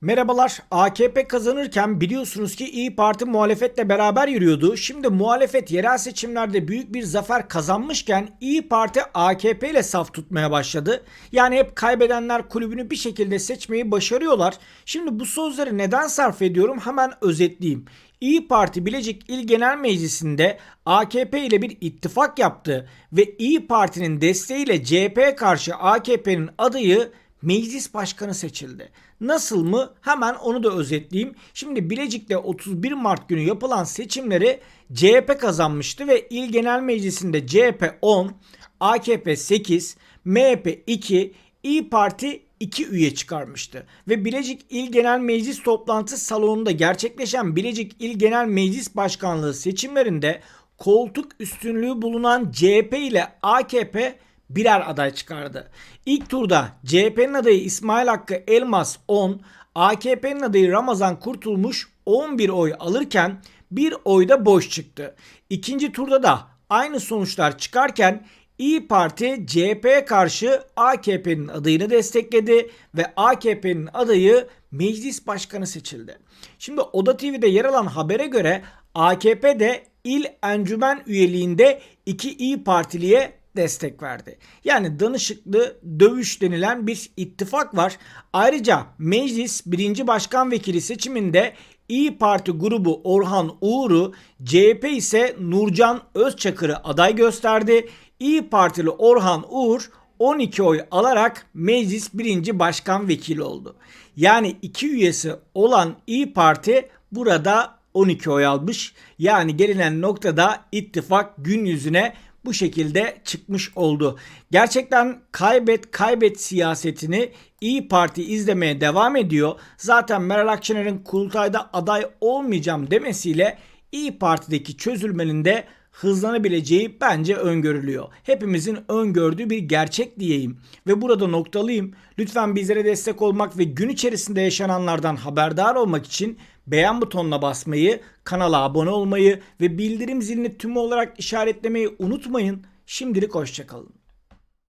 Merhabalar. AKP kazanırken biliyorsunuz ki İyi Parti muhalefetle beraber yürüyordu. Şimdi muhalefet yerel seçimlerde büyük bir zafer kazanmışken İyi Parti AKP ile saf tutmaya başladı. Yani hep kaybedenler kulübünü bir şekilde seçmeyi başarıyorlar. Şimdi bu sözleri neden sarf ediyorum hemen özetleyeyim. İyi Parti Bilecik İl Genel Meclisi'nde AKP ile bir ittifak yaptı ve İyi Parti'nin desteğiyle CHP'ye karşı AKP'nin adayı meclis başkanı seçildi. Nasıl mı? Hemen onu da özetleyeyim. Şimdi Bilecik'te 31 Mart günü yapılan seçimleri CHP kazanmıştı ve İl Genel Meclisi'nde CHP 10, AKP 8, MHP 2, İyi Parti 2 üye çıkarmıştı. Ve Bilecik İl Genel Meclis toplantı salonunda gerçekleşen Bilecik İl Genel Meclis Başkanlığı seçimlerinde koltuk üstünlüğü bulunan CHP ile AKP birer aday çıkardı. İlk turda CHP'nin adayı İsmail Hakkı Elmas 10, AKP'nin adayı Ramazan Kurtulmuş 11 oy alırken bir oy da boş çıktı. İkinci turda da aynı sonuçlar çıkarken İyi Parti CHP'ye karşı AKP'nin adayını destekledi ve AKP'nin adayı meclis başkanı seçildi. Şimdi Oda TV'de yer alan habere göre AKP de il encümen üyeliğinde iki İyi Partiliye destek verdi. Yani danışıklı dövüş denilen bir ittifak var. Ayrıca meclis birinci başkan vekili seçiminde İyi Parti grubu Orhan Uğur'u, CHP ise Nurcan Özçakır'ı aday gösterdi. İyi Partili Orhan Uğur 12 oy alarak meclis birinci başkan vekili oldu. Yani iki üyesi olan İyi Parti burada 12 oy almış. Yani gelinen noktada ittifak gün yüzüne bu şekilde çıkmış oldu. Gerçekten kaybet kaybet siyasetini İyi Parti izlemeye devam ediyor. Zaten Meral Akşener'in kurultayda aday olmayacağım demesiyle İyi Parti'deki çözülmenin de hızlanabileceği bence öngörülüyor. Hepimizin öngördüğü bir gerçek diyeyim. Ve burada noktalıyım. Lütfen bizlere destek olmak ve gün içerisinde yaşananlardan haberdar olmak için beğen butonuna basmayı, kanala abone olmayı ve bildirim zilini tüm olarak işaretlemeyi unutmayın. Şimdilik hoşçakalın.